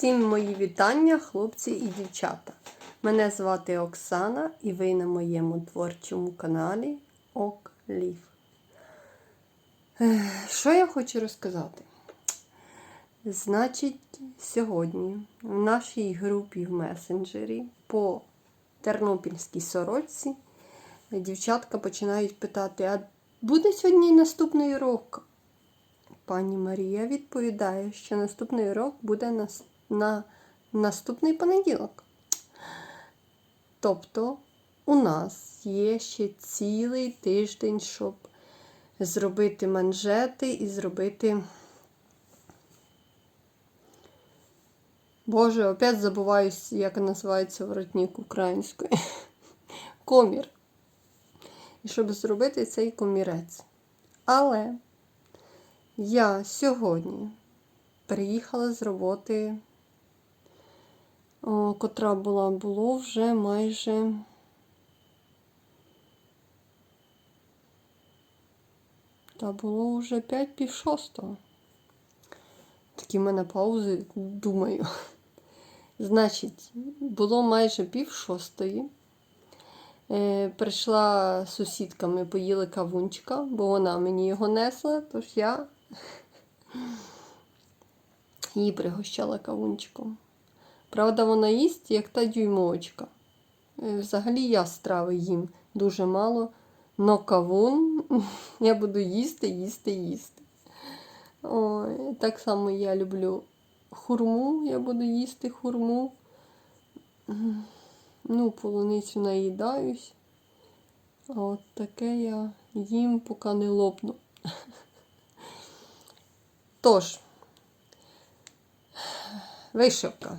Всім мої вітання, хлопці і дівчата. Мене звати Оксана і ви на моєму творчому каналі Оклів. Що я хочу розказати? Значить, сьогодні в нашій групі в месенджері по тернопільській сорочці дівчатка починають питати: а буде сьогодні наступний урок? Пані Марія відповідає, що наступний урок буде на, на наступний понеділок. Тобто у нас є ще цілий тиждень, щоб зробити манжети і зробити. Боже, опять забуваюсь, як називається воротник українською. Комір. І щоб зробити цей комірець. Але я сьогодні приїхала з роботи, котра була, було вже майже та було вже 5 пів шостого. Такі в мене паузи, думаю. Значить, було майже пів шостої. Е, прийшла з сусідками, поїли кавунчика, бо вона мені його несла, тож я її пригощала кавунчиком. Правда, вона їсть, як та дюймовочка. Е, Взагалі я страви їм дуже мало, но кавун я буду їсти, їсти, їсти. Ой, так само я люблю хурму, я буду їсти хурму. Ну, полуницю наїдаюсь. А от таке я їм, поки не лопну. Тож, вишивка.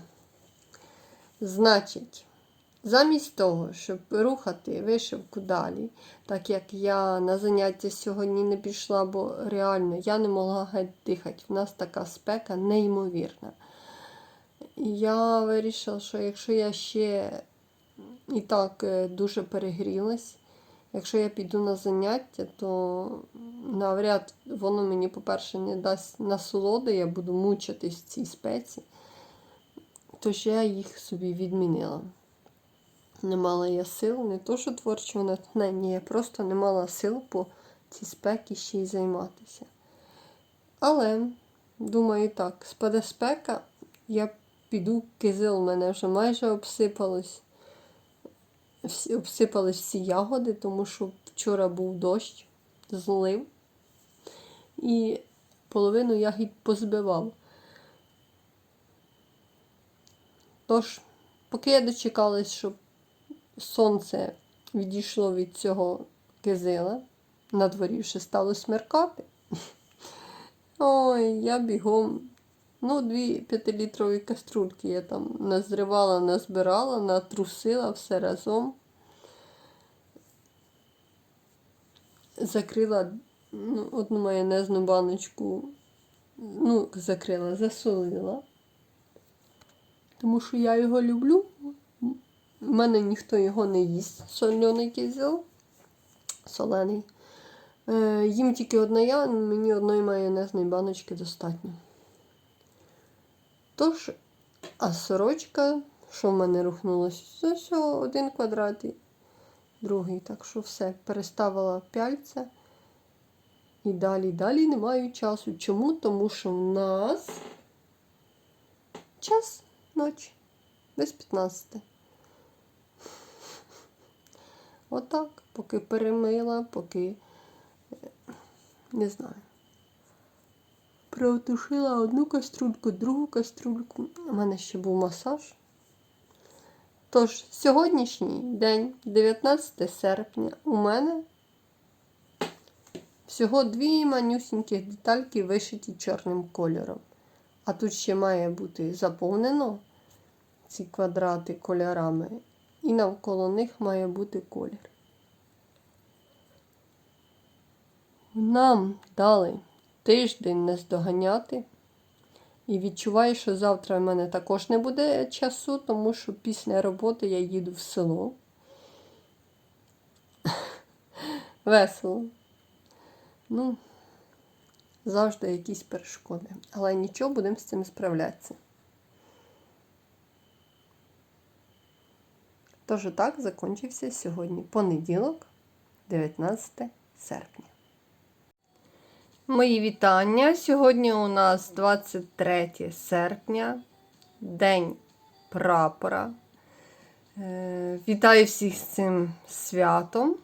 Значить, замість того, щоб рухати вишивку далі, так як я на заняття сьогодні не пішла, бо реально я не могла геть дихати. В нас така спека неймовірна. Я вирішила, що якщо я ще і так е, дуже перегрілась, якщо я піду на заняття, то навряд воно мені, по-перше, не дасть насолоди, я буду мучитись в цій спеці. Тож я їх собі відмінила. Не мала я сил, не то, що творчого натхнення, я просто не мала сил по цій спекі ще й займатися. Але, думаю, так, спаде спека, я піду, кизил мене вже майже обсипалось. Обсипались всі ягоди, тому що вчора був дощ, злив. І половину ягід позбивав. Тож, поки я дочекалась, щоб сонце відійшло від цього кизила, на дворі вже стало смеркати. Ой, я бігом. Ну, дві п'ятилітрові каструльки я там назривала, назбирала, натрусила все разом. Закрила ну, одну майонезну баночку, ну, закрила, засолила. Тому що я його люблю. У мене ніхто його не їсть. Соляний кізел, солений. Е, їм тільки одна я, мені одної майонезної баночки достатньо. Тож, а сорочка, що в мене рухнулося? Це все, один квадрат і другий. Так що все, переставила пяльця. І далі, далі не маю часу. Чому? Тому що в нас час ночі. Без 15. Отак, поки перемила, поки не знаю. Протушила одну каструльку, другу каструльку. У мене ще був масаж. Тож, сьогоднішній день, 19 серпня, у мене всього дві манюсіньких детальки вишиті чорним кольором. А тут ще має бути заповнено ці квадрати кольорами. І навколо них має бути колір. Нам дали тиждень не здоганяти. І відчуваю, що завтра в мене також не буде часу, тому що після роботи я їду в село. Весело. Ну, завжди якісь перешкоди. Але нічого, будемо з цим справлятися. Тож так закінчився сьогодні понеділок, 19 серпня. Мої вітання. Сьогодні у нас 23 серпня, День прапора. Е, Вітаю всіх з цим святом.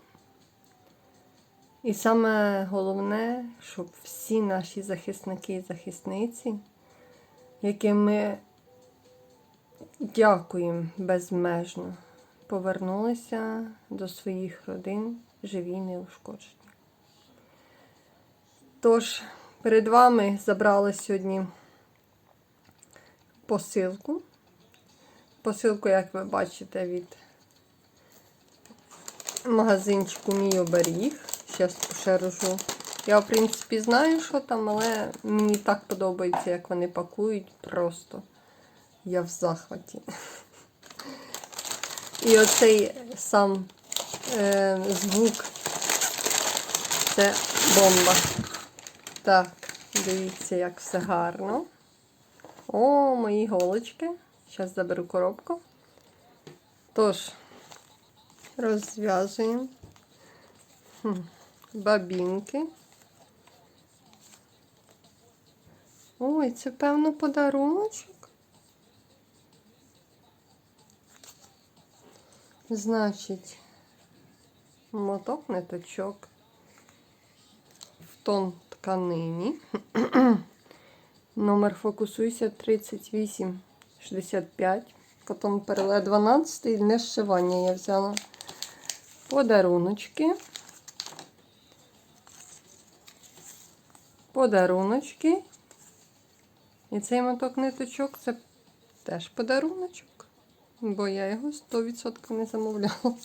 І саме головне, щоб всі наші захисники і захисниці, яким ми дякуємо безмежно, повернулися до своїх родин живі і неушкоджені. Тож, перед вами забрали сьогодні посилку. Посилку, як ви бачите, від магазинчику Мій оберіг. Зараз пошережу. Я, в принципі, знаю, що там, але мені так подобається, як вони пакують. Просто я в захваті. І оцей сам е, звук це бомба. Так, дивіться, як все гарно. О, мої голочки. Зараз заберу коробку. Тож, розв'язуємо бабінки. Ой, це певно подаруночок. Значить, моток ниточок в тон тканині. Номер фокусуйся 3865. Потім переле 12 і не зшивання я взяла. Подаруночки. Подаруночки. І цей моток ниточок це теж подаруночок. Бо я його 100% не замовляла.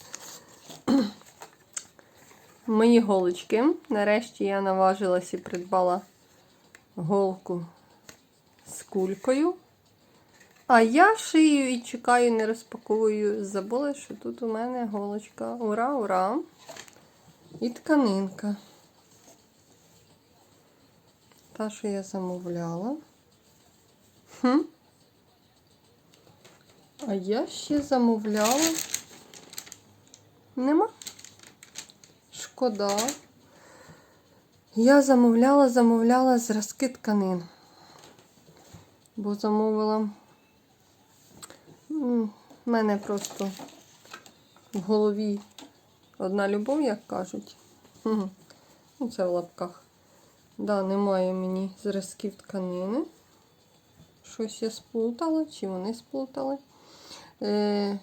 Мої голочки. Нарешті я наважилась і придбала голку з кулькою. А я шию і чекаю, не розпаковую. Забула, що тут у мене голочка. Ура, ура! І тканинка. Та, що я замовляла. Хм. А я ще замовляла. Нема? Шкода. Я замовляла, замовляла зразки тканин. Бо замовила. У мене просто в голові одна любов, як кажуть. Угу. Це в лапках. Да, немає мені зразків тканини. Щось я сплутала, чи вони сплутали. Е,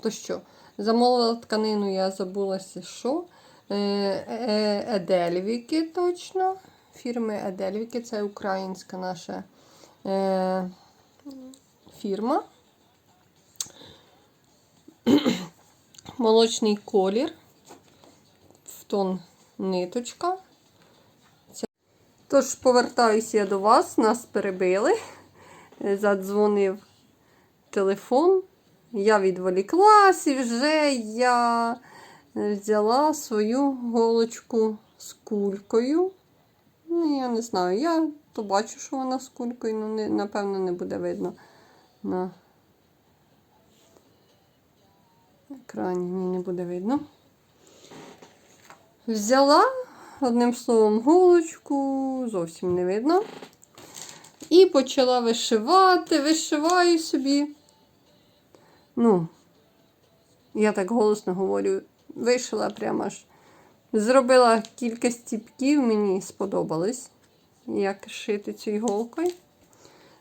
то що? Замовила тканину, я забулася, що. Е, е, Едельвіки точно. Фірми Едельвіки, це українська наша е, фірма. Молочний колір. В тон ниточка. Тож, повертаюся я до вас, нас перебили. Задзвонив телефон. Я відволіклась і вже я взяла свою голочку з кулькою. Ну, я не знаю, я то бачу, що вона з кулькою, але не, напевно не буде видно на екрані. Ні, не буде видно. Взяла, одним словом, голочку, зовсім не видно. І почала вишивати, вишиваю собі. Ну, я так голосно говорю, вишила прямо аж. Зробила кілька стіпків, мені сподобались, як шити цією голкою.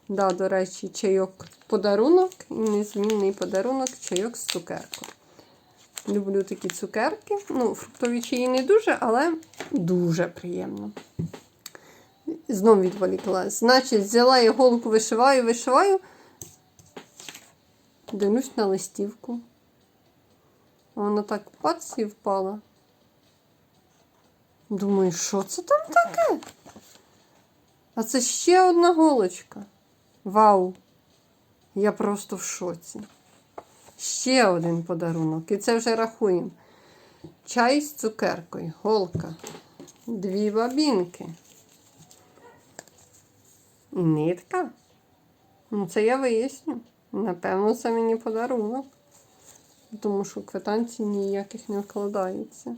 Да, до речі, чайок подарунок і незмінний подарунок чайок з цукеркою. Люблю такі цукерки. Ну, фруктові чаї не дуже, але дуже приємно. Знову відволіклась. Значить, взяла я голку, вишиваю, вишиваю. Дивлюсь на листівку. Вона так пац і впала. Думаю, що це там таке? А це ще одна голочка. Вау! Я просто в шоці. Ще один подарунок. І це вже рахуємо. Чай з цукеркою, голка, дві бабінки. Нитка. Ну, це я виясню. Напевно, це мені подарунок. тому що квитанцій ніяких не вкладається.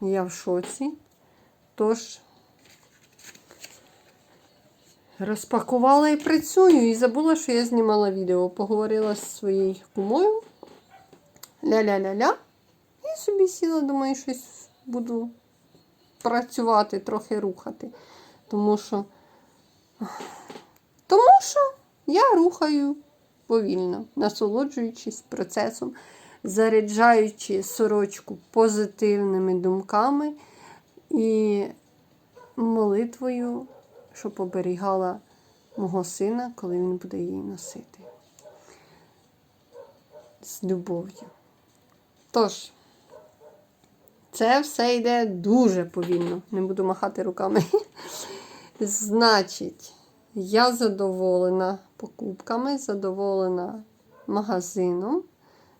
Я в шоці. Тож, розпакувала і працюю. І забула, що я знімала відео. Поговорила з своєю кумою. Ля-ля-ля-ля. І собі сіла, думаю, щось буду працювати, трохи рухати. Тому що. Тому що я рухаю повільно, насолоджуючись процесом, заряджаючи сорочку позитивними думками і молитвою, щоб оберігала мого сина, коли він буде її носити. З любов'ю. Тож, це все йде дуже повільно. Не буду махати руками. Значить, я задоволена покупками, задоволена магазином,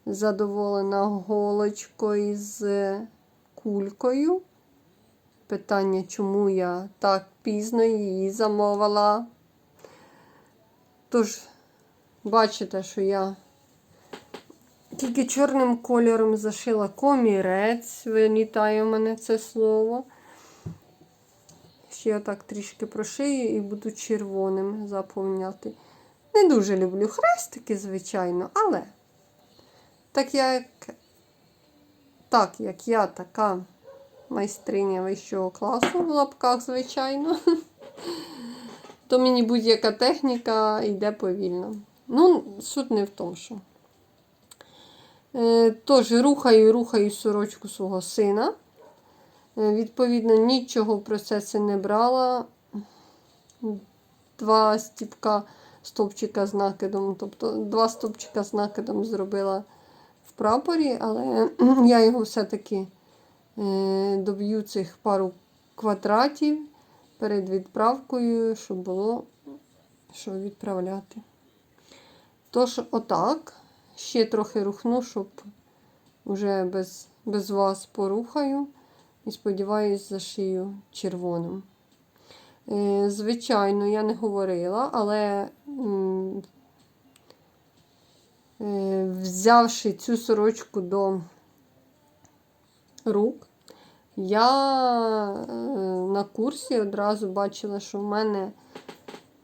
задоволена голочкою з кулькою. Питання, чому я так пізно її замовила. Тож, бачите, що я тільки чорним кольором зашила комірець, вилітає в мене це слово. Я так трішки прошию і буду червоним заповняти. Не дуже люблю хрестики, звичайно, але так як, так як я така майстриня вищого класу в лапках, звичайно, то мені будь-яка техніка йде повільно. Ну, суть не в тому, що. Е, Тож, рухаю, рухаю сорочку свого сина. Е, Відповідно, нічого в процесі не брала. Два стіпка стовпчика з накидом, тобто два стовпчика з накидом зробила в прапорі, але я його все-таки е, доб'ю цих пару квадратів перед відправкою, щоб було що відправляти. Тож, отак. Ще трохи рухну, щоб вже без, без вас порухаю. І сподіваюсь, зашию червоним. Е, Звичайно, я не говорила, але е, взявши цю сорочку до рук, я е, на курсі одразу бачила, що в мене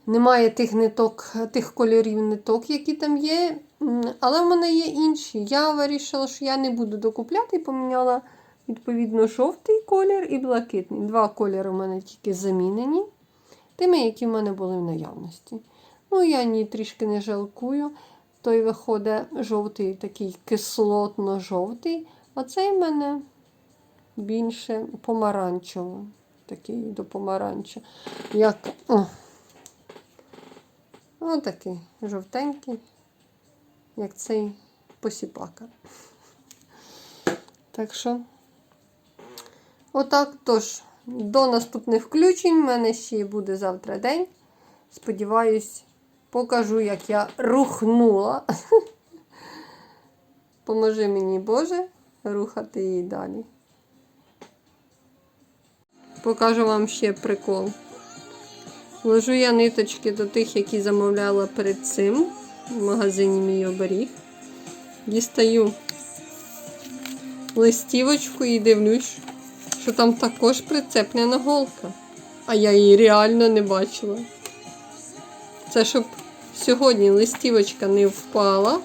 немає тих ниток, тих кольорів ниток, які там є. Але в мене є інші. Я вирішила, що я не буду докупляти і поміняла. Відповідно, жовтий колір і блакитний. Два кольори у мене тільки замінені, тими, які в мене були в наявності. Ну, я ні трішки не жалкую. Той виходить жовтий, такий кислотно-жовтий, а цей в мене більше помаранчевий. Такий до помаранча. Як о, отакий жовтенький, як цей посіпака. Так що. Отак, тож, до наступних включень. У мене ще буде завтра день. Сподіваюсь, покажу, як я рухнула. Поможи мені, Боже, рухати її далі. Покажу вам ще прикол. Ложу я ниточки до тих, які замовляла перед цим в магазині мій оберіг. Дістаю листівочку і дивлюсь, що там також прицеплена голка. А я її реально не бачила. Це щоб сьогодні листівочка не впала,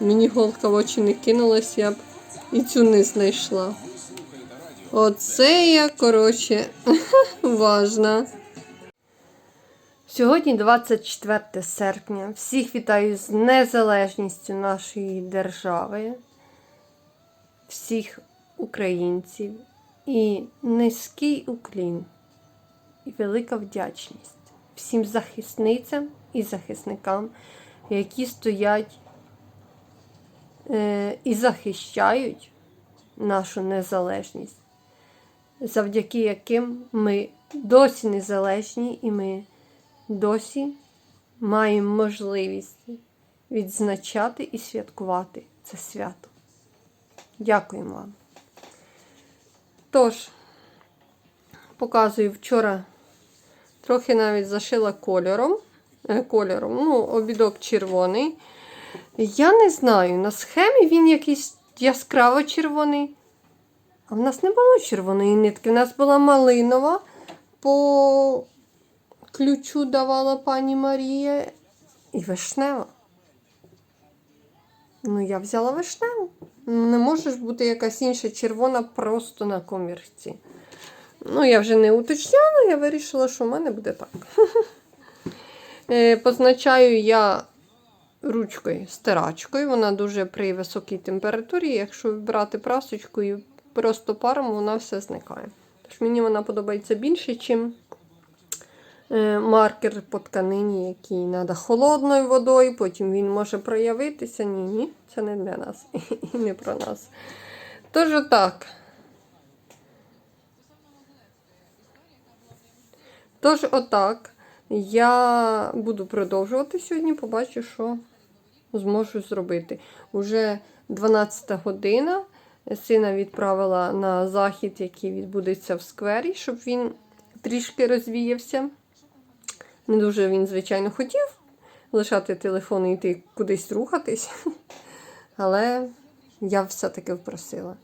мені голка в очі не кинулась, я б і цю не знайшла. Оце я, коротше, важна. Сьогодні 24 серпня. Всіх вітаю з незалежністю нашої держави, всіх українців і низький уклін, і велика вдячність всім захисницям і захисникам, які стоять е, і захищають нашу незалежність, завдяки яким ми досі незалежні і ми досі маємо можливість відзначати і святкувати це свято. Дякуємо вам. Тож, показую вчора трохи навіть зашила кольором. е, кольором. Ну, обідок червоний. Я не знаю, на схемі він якийсь яскраво червоний. А в нас не було червоної нитки. У нас була малинова. По ключу давала пані Марія і вишнева. Ну, я взяла вишневу. Не може ж бути якась інша червона просто на комірці. Ну, я вже не уточняла, я вирішила, що в мене буде так. Е, Позначаю я ручкою стирачкою. Вона дуже при високій температурі. Якщо брати прасочкою просто паром, вона все зникає. Тож мені вона подобається більше, ніж маркер по тканині, який треба холодною водою, потім він може проявитися. Ні, ні, це не для нас і не про нас. Тож отак. Тож, отак, я буду продовжувати сьогодні, побачу, що зможу зробити. Уже 12 година. Сина відправила на захід, який відбудеться в сквері, щоб він трішки розвіявся. Не дуже він, звичайно, хотів лишати телефон і йти кудись рухатись. Але я все-таки впросила.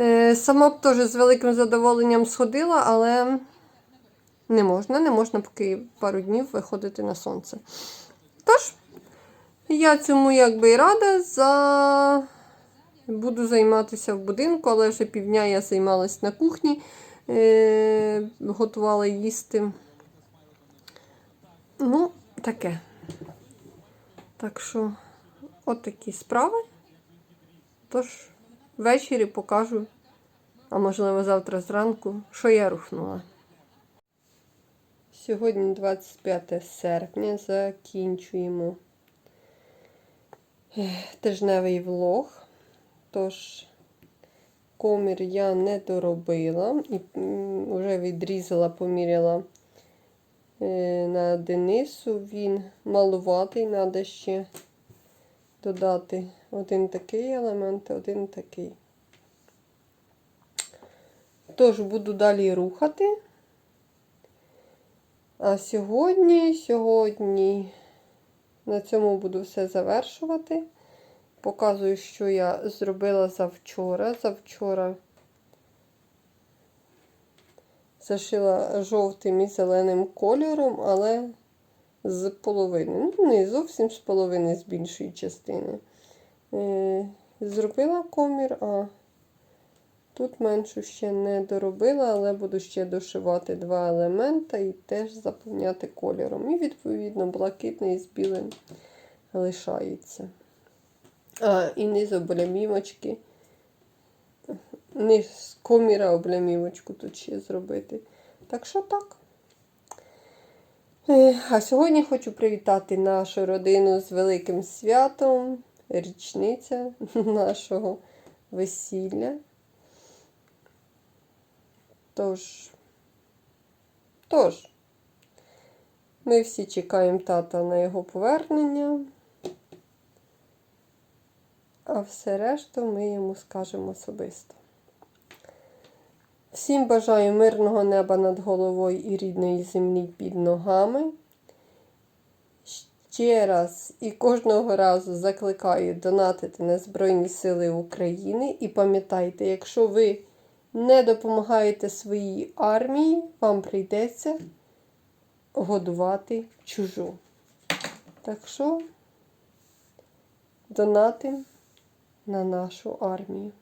Е, Сама б теж з великим задоволенням сходила, але не можна, не можна поки пару днів виходити на сонце. Тож, я цьому якби і рада. За... Буду займатися в будинку, але вже півдня я займалась на кухні, е- готувала їсти. Ну, таке. Так що, от такі справи. Тож, ввечері покажу, а можливо завтра зранку, що я рухнула. Сьогодні 25 серпня закінчуємо тижневий влог. Тож, комір я не доробила і вже відрізала, поміряла е, на Денису. Він малуватий, треба ще додати один такий елемент, один такий. Тож буду далі рухати. А сьогодні, сьогодні на цьому буду все завершувати. Показую, що я зробила завчора. Завчора зашила жовтим і зеленим кольором, але з половини. Ну, не зовсім з половини, з більшої частини. Е, Зробила комір, а тут меншу ще не доробила, але буду ще дошивати два елемента і теж заповняти кольором. І, відповідно, блакитний з білим лишається. А, і низ облямівочки. Низ коміра облямівочку тут ще зробити. Так що так. Е, А сьогодні хочу привітати нашу родину з великим святом. Річниця нашого весілля. Тож, тож, ми всі чекаємо тата на його повернення. А все решту ми йому скажемо особисто. Всім бажаю мирного неба над головою і рідної землі під ногами. Ще раз і кожного разу закликаю донатити на Збройні Сили України. І пам'ятайте, якщо ви не допомагаєте своїй армії, вам прийдеться годувати чужу. Так що донати на нашу армію.